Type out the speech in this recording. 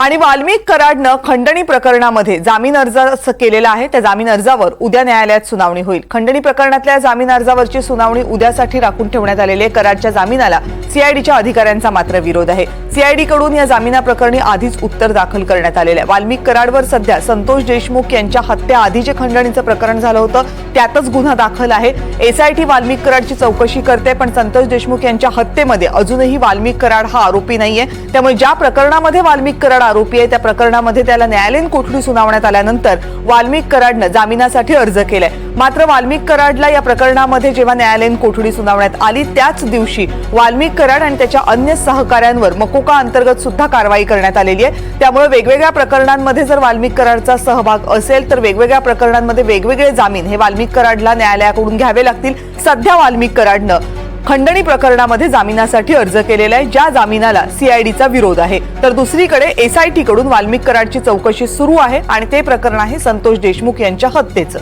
आणि वाल्मिक कराडनं खंडणी प्रकरणामध्ये जामीन अर्ज केलेला आहे. त्या जामीन अर्जावर उद्या न्यायालयात सुनावणी होईल. खंडणी प्रकरणातल्या जामीन अर्जावरची सुनावणी उद्यासाठी राखून ठेवण्यात आलेले कराडच्या जामिनाला सीआयडीच्या अधिकाऱ्यांचा मात्र विरोध आहे. सीआयडी कडून या जामिनाप्रकरणी आधीच उत्तर दाखल करण्यात आलेलं आहे. वाल्मिक कराडवर सध्या संतोष देशमुख यांच्या हत्या आधी जे खंडणीचं प्रकरण झालं होतं त्यातच गुन्हा दाखल आहे. एसआयटी वाल्मिक कराडची चौकशी करते पण संतोष देशमुख यांच्या हत्येमध्ये अजूनही वाल्मिक कराड हा आरोपी नाहीये. त्यामुळे ज्या प्रकरणामध्ये वाल्मिक कराड आरोपी आहे. त्या प्रकरणामध्ये त्याला न्यायालयीन कोठडी सुनावण्यात आल्यानंतर वाल्मिक कराडनं जामिनासाठी अर्ज केलाय. मात्र वाल्मिक कराडला या प्रकरणामध्ये जेव्हा न्यायालयीन कोठडी सुनावण्यात आली त्याच दिवशी वाल्मिक कराड आणि त्याच्या अन्य सहकाऱ्यांवर मकोका अंतर्गत सुद्धा कारवाई करण्यात आलेली आहे. त्यामुळे वेगवेगळ्या प्रकरणांमध्ये जर वाल्मिक कराडचा सहभाग असेल तर वेगवेगळ्या प्रकरणांमध्ये वेगवेगळे जामीन हे वाल्मिक कराडला न्यायालयाकडून घ्यावे लागतील. सध्या वाल्मिक कराडनं खंडणी प्रकरणामध्ये जामिनासाठी अर्ज केलेला आहे ज्या जामिनाला सीआयडीचा विरोध आहे. तर दुसरीकडे एसआयटी कडून वाल्मिक कराडची चौकशी सुरू आहे आणि ते प्रकरण आहे संतोष देशमुख यांच्या हत्येचं.